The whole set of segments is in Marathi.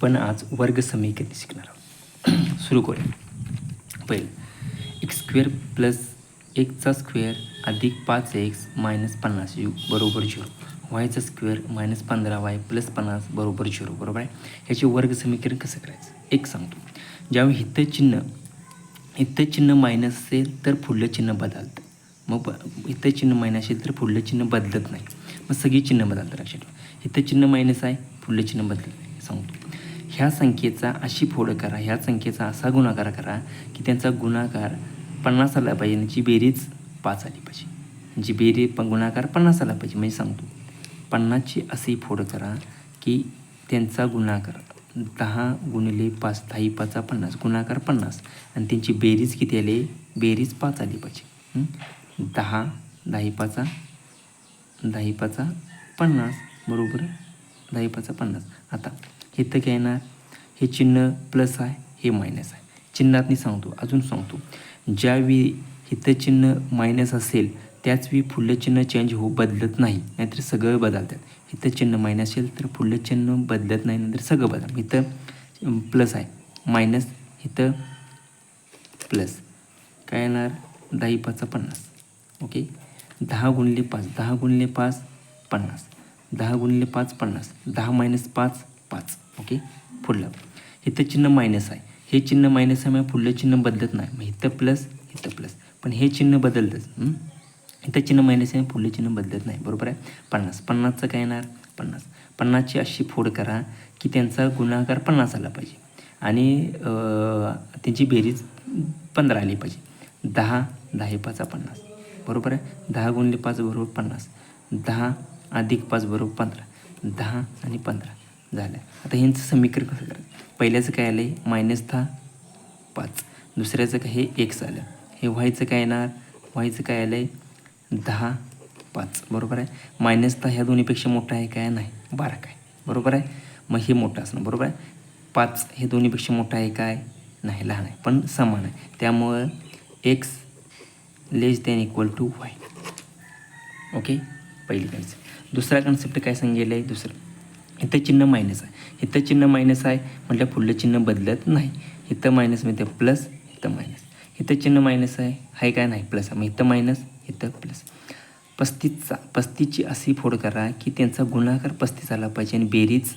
आपण आज वर्ग समीकरण शिकणार आहोत. सुरू करूया. पहिलं एक स्क्वेअर प्लस एकचा स्क्वेअर अधिक पाच एक्स मायनस पन्नास यू बरोबर झिरो. वायचा स्क्वेअर मायनस पंधरा वाय प्लस पन्नास बरोबर झिरो बरोबर आहे? ह्याचे वर्ग समीकरण कसं करायचं? एक सांगतो. ज्यावेळी हितं चिन्ह हितं चिन्ह मायनस असेल तर पुढलं चिन्ह बदलतं. मग हितं चिन्ह मायनस असेल तर पुढलं चिन्ह बदलत नाही. मग सगळी चिन्ह बदलतं लक्षात ठेवा. चिन्ह मायनस आहे पुढलं चिन्ह बदलत नाही. सांगतो. ह्या संख्येचा अशी फोड करा ह्या संख्येचा असा गुणाकार करा की त्यांचा गुणाकार पन्नास आला पाहिजे आणि जी बेरीज पाच आली पाहिजे. जी बेरीज प गुणाकार पन्नास आला पाहिजे म्हणजे सांगतो. पन्नासची अशी फोड करा की त्यांचा गुणाकार दहा गुणिले पाच दहाही पाचा पन्नास गुणाकार पन्नास. आणि त्यांची बेरीज किती आली? बेरीज पाच आली पाहिजे. दहा दहा पाचा दहाही पाचा पन्नास. बरोबर? दहाही पाचा पन्नास. आता इथं काय येणार? हे चिन्ह प्लस आहे हे मायनस आहे. चिन्हात मी सांगतो अजून सांगतो. ज्यावेळी हिथं चिन्ह मायनस असेल त्याच वेळी पुढलं चिन्ह चेंज हो बदलत नाही. नाहीतर सगळं बदलतात. इथं चिन्ह मायनस असेल तर पुढलं चिन्ह बदलत नाही नंतर सगळं बदल इथं प्लस आहे. मायनस इथं प्लस काय येणार? दहा पाचा पन्नास. ओके दहा गुणले पाच. दहा गुणले पाच पन्नास. दहा गुणले पाच पन्नास. दहा मायनस पाच पाच ओके? पुढलं इथं चिन्ह मायनस आहे. हे चिन्ह मायनस आहे पुढलं चिन्ह बदलत नाही. मग इथं प्लस इथं प्लस पण हे चिन्ह बदलतंच इथं चिन्ह मायनस आहे पुढलं चिन्ह बदलत नाही. बरोबर आहे? पन्नास. पन्नासचं काय येणार? पन्नास. पन्नासची अशी फोड करा की त्यांचा गुणाकार पन्नास आला पाहिजे. आणि त्यांची बेरीज पंधरा आली पाहिजे. दहा दहा पाचा पन्नास. बरोबर आहे? दहा गुणले पाच बरोबर पन्नास. दहा अधिक पाच बरोबर पंधरा. दहा आणि पंधरा. झालं. आता ह्यांचं समीकरण कसं करायचं? पहिल्याचं काय आलं आहे मायनस दहा पाच. दुसऱ्याचं काय? हे एक्स आलं हे व्हायचं काय येणार? व्हायचं काय आलं आहे दहा पाच. बरोबर आहे? मायनस दहा ह्या दोन्हीपेक्षा मोठा आहे काय? नाही. बारा काय? बरोबर आहे? मग हे मोठं असणं बरोबर आहे? पाच हे दोन्हीपेक्षा मोठं आहे काय? नाही लहान आहे. पण समान आहे. त्यामुळं x less than equal to y okay पहिली कन्सेप्ट दुसरा कन्सेप्ट काय सांगितलं आहे दुसरं. इथं चिन्ह मायनस आहे. इथं चिन्ह मायनस आहे म्हटलं पुढलं चिन्ह बदलत नाही. इथं मायनस मिळते प्लस इथं मायनस इथं चिन्ह मायनस आहे हाय काय नाही प्लस आहे. मग इथं मायनस इथं प्लस पस्तीसचा पस्तीसची अशी फोड करा की त्यांचा गुणाकार पस्तीस आला पाहिजे आणि बेरीज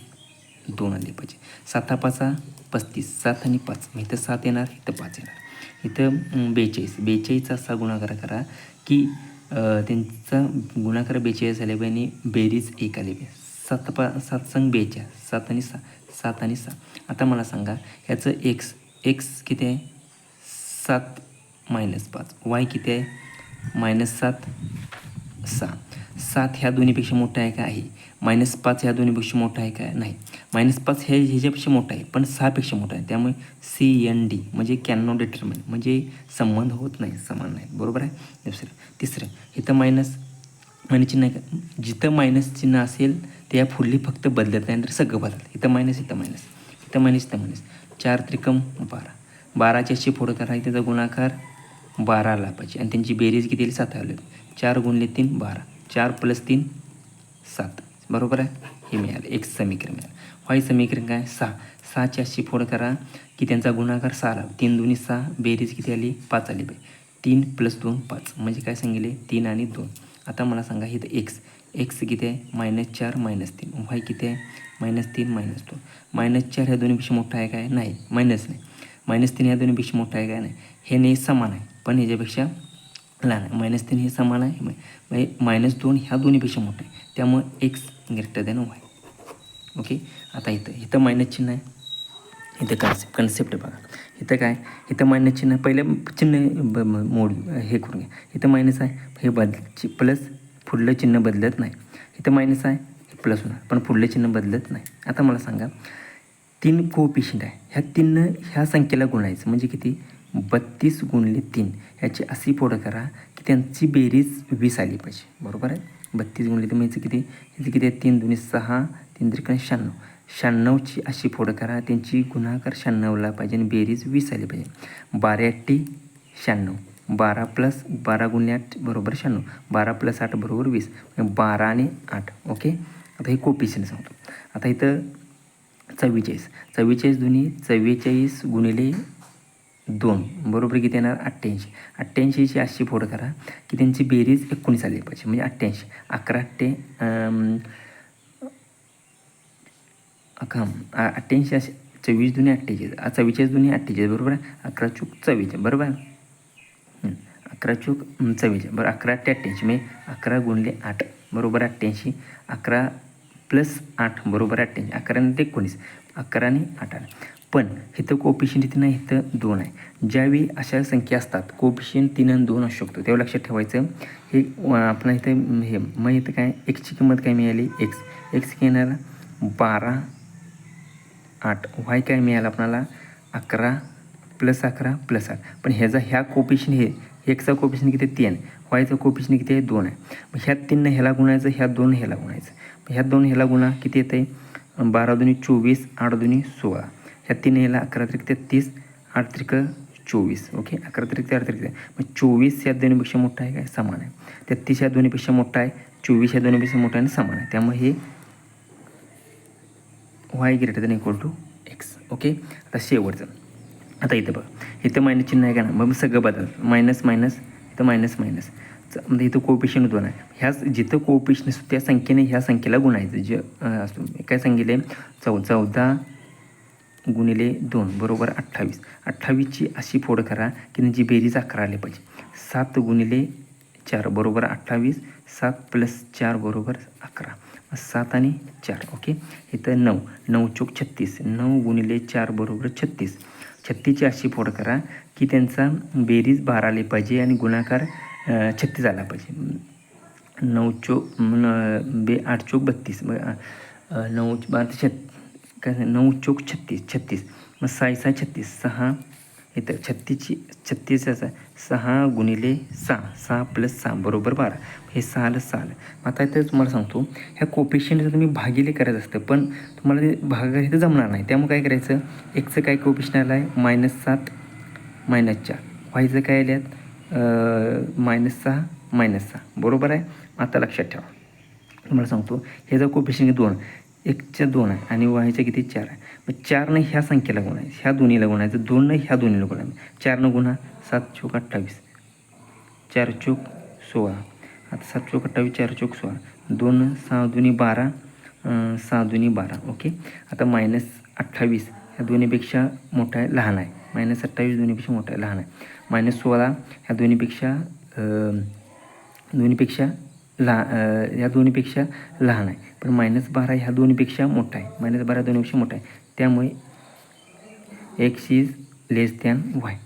दोन आली पाहिजे. साता पाचा पस्तीस. सात आणि पाच. मग इथं सात येणार इथं पाच येणार. इथं बेचाळीस. बेचाळीसचा असा गुणाकार करा की त्यांचा गुणाकार बेचाळीस आले पाहिजे आणि बेरीज एक आली पाहिजे. सात पा सात संग सात आणि सहा सात आणि सहा. आता मला सांगा ह्याचं एक्स एक्स किती आहे? सात मायनस पाच. वाय किती आहे? मायनस सात सहा. सात ह्या दोन्हीपेक्षा मोठा आहे का? आहे. मायनस पाच ह्या दोन्हीपेक्षा मोठा आहे का? नाही. मायनस पाच हे ह्याच्यापेक्षा मोठा आहे पण सहापेक्षा मोठा आहे. त्यामुळे सी एन डी म्हणजे कॅन डिटर्मिन म्हणजे संबंध होत नाही समान नाही. बरोबर आहे? दुसरं. तिसरं. इथं मायनस मायनस चिन्ह आहे का? जिथं मायनस चिन्ह असेल त्या फुल्ली फक्त बदलत नाही तर सगळं बदलतं. इथं मायनस इथं मायनस इथं मायनस इथं मायनस चार त्रिकम बारा. बाराची अशी फोड करा त्याचा गुणाकार बाराला पाहिजे. आणि त्यांची बेरीज किती सात आले. चार गुणले तीन बारा. चार प्लस तीन सात. बरोबर आहे? हे मिळालं. एक समीकरण मिळालं. व्हाय समीकरण काय? सहा. सहाची अशी फोड करा की त्यांचा गुणाकार सहा लाव तीन दोन्ही सहा बेरीज किती आली? पाच आली पाहिजे तीन प्लस दोन पाच. म्हणजे काय सांगितले? तीन आणि दोन. आता मला सांगा इथं एक्स एक्स किती आहे? मायनस चार मायनस तीन. वाय किती आहे? मायनस तीन मायनस दोन. मायनस चार ह्या दोन्हीपेक्षा मोठा आहे काय? नाही. मायनस नाही. मायनस तीन ह्या दोन्हीपेक्षा मोठा आहे काय? नाही. हे नाही समान आहे. पण ह्याच्यापेक्षा लहान आहे. मायनस तीन हे समान आहे. म्हणजे मायनस दोन ह्या दोन्हीपेक्षा मोठं आहे. त्यामुळे x greater than y. Okay? आता इथं इथं मायनस चिन्ह आहे. इथं कन्सेप्ट कन्सेप्ट बघा. इथं काय? इथं मायनस चिन्ह पहिलं चिन्ह ब- मोड हे करून घ्या. इथं मायनस आहे. हे बदल प्लस पुढलं चिन्ह बदलत नाही. इथं मायनस आहे प्लस होणार. पण पुढलं चिन्ह बदलत नाही. आता मला सांगा तीन कोपिशिंट आहे. ह्या तीन ह्या संख्येला गुणायचं म्हणजे किती? बत्तीस गुणले तीन. ह्याची अशी फोड करा की त्यांची बेरीज वीस आली पाहिजे. बरोबर आहे? बत्तीस गुणले तर म्हणजे किती? ह्याचं किती आहे? तीन दोन्ही सहा तीन त्रिकोण शहाण्णव. शहाण्णवची अशी फोड करा त्यांची गुणाकार शहाण्णवला पाहिजे आणि बेरीज वीस आली पाहिजे. बारा शहाण्णव. बारा प्लस बारा गुणले आठ बरोबर शहाण्णव. बारा प्लस आठ बरोबर वीस. म्हणजे बारा आणि आठ. ओके? आता हे कोपिशन सांगतो. आता इथं चव्वेचाळीस. चव्वेचाळीस दोन्ही चव्वेचाळीस गुणिले दोन. बरोबर किती येणार? अठ्ठ्याऐंशी. अठ्ठ्याऐंशीची अशी फोड करा की त्यांची बेरीज एकोणीस आली पाहिजे. म्हणजे अठ्ठ्याऐंशी. अकरा अठ्ठे अं, अकरा. अठ्ठ्याऐंशी असे चव्वीस दुनी अठ्ठेचाळीस चव्वेचाळीस दुनी अठ्ठेचाळीस बरोबर आहे? अकरा चूक चव्वेचाळीस. बरोबर आहे? अकरा चूक हं, चव्वेचाळीस बरं अकरा ते अठ्ठ्याऐंशी. म्हणजे अकरा गुणले आठ. बरोबर अठ्ठ्याऐंशी. अकरा प्लस आठ बरोबर अठ्ठ्याऐंशी. अकरा आणि एकोणीस. अकरा आणि आठ आठ पण इथं कोपिशियंट तीन आहे इथं दोन आहे. ज्यावेळी अशा संख्या असतात कोपिशियंट तीन आणि दोन असू शकतो. तेव्हा लक्षात ठेवायचं हे आपण इथं हे मग इथं काय एक्सची किंमत काय मिळाली? एक्स एक्स येणार बारा आठ. वाय काय मिळालं आपणाला? अकरा प्लस अकरा प्लस आठ. पण ह्याचा ह्या कोपिशन हे एकचा कोपिशन किती आहे? तीन. वायचा कोपिशन किती आहे? दोन आहे. मग ह्या तीननं ह्याला गुणायचं ह्या दोन ह्याला गुणायचं. ह्या दोन ह्याला गुणा किती येतं आहे बारा दोन्ही चोवीस आठ दोन्ही सोळा. ह्या तीन ह्याला अकरा त्रिक तेहतीस आठ त्रिक चोवीस. ओके? अकरा त्रिक ते आठ त्रिक मग चोवीस या दोन्हीपेक्षा मोठा आहे काय? समान आहे. तेहतीस या दोन्हीपेक्षा मोठा आहे चोवीस या दोन्हीपेक्षा मोठा आहे आणि समान आहे. त्यामुळे हे y greater than equal to x okay? आता शेवटचं. आता इथं बघ. इथं मायनस चिन्ह आहे का ना मग सगळं बदल. मायनस मायनस इथं मायनस मायनस म्हणजे इथं कोपिशन दोन आहे. ह्याच जिथं कोपिशन असतो त्या संख्येने ह्या संख्येला गुणायचं. जे असतो काय सांगितले चौ चौदा गुणिले दोन बरोबर अठ्ठावीस. अठ्ठावीसची अशी फोड करा की त्यांची बेरीज अकरा आली पाहिजे. सात गुणिले चार बरोबर अठ्ठावीस. सात प्लस चार बरोबर अकरा. सात आणि चार ओके? इथं नऊ. नऊ चोक छत्तीस. नऊ गुणिले चार बरोबर छत्तीस. छत्तीची अशी फोड करा की त्यांचा बेरीज बारा आली पाहिजे आणि गुणाकार छत्तीस आला पाहिजे. नऊ चोक न- बे आठ चोक बत्तीस. नऊ बारा छत् नऊ चोक छत्तीस छत्तीस. मग साई सहा छत्तीस. सहा इथं छत्तीसची छत्तीस असं सहा गुणिले सहा सहा प्लस सहा बरोबर बारा. हे सहा आलं. सहा आता इथं तुम्हाला सांगतो ह्या कोपेशनचं तुम्ही भागिले करायचं असतं पण तुम्हाला ते भागा इथं जमणार नाही. त्यामुळे काय करायचं? एकचं काय कोपेशन आलं आहे मायनस सात मायनस चार. व्हायचं काय आल्यात? मायनस सहा मायनस सहा. बरोबर आहे? आता लक्षात ठेवा. तुम्हाला सांगतो हे जर कोपेशन दोन? एकच्या दोन आहे आणि वायच्या किती चार आहे? मग चारनं ह्या संख्येला गुणायचं ह्या दोन्हीला गुणायचं दोननं ह्या दोन्हीला गुणायचं. चारनं गुणा सात चोक अठ्ठावीस. चार चोक सोळा. आता सात चोक अठ्ठावीस चार चोक सोळा. दोन सहा दोन्ही बारा सहा दुनी बारा ओके? आता मायनस अठ्ठावीस ह्या दोन्हीपेक्षा मोठा आहे लहान आहे. मायनस अठ्ठावीस दोन्हीपेक्षा मोठा आहे लहान आहे. मायनस सोळा ह्या दोन्हीपेक्षा दोन्हीपेक्षा लहा ह्या दोन्हीपेक्षा लहान आहे. पण मायनस बारा ह्या दोन्हीपेक्षा मोठा आहे. मायनस बारा दोन्हीपेक्षा मोठा आहे. त्यामुळे x is less than y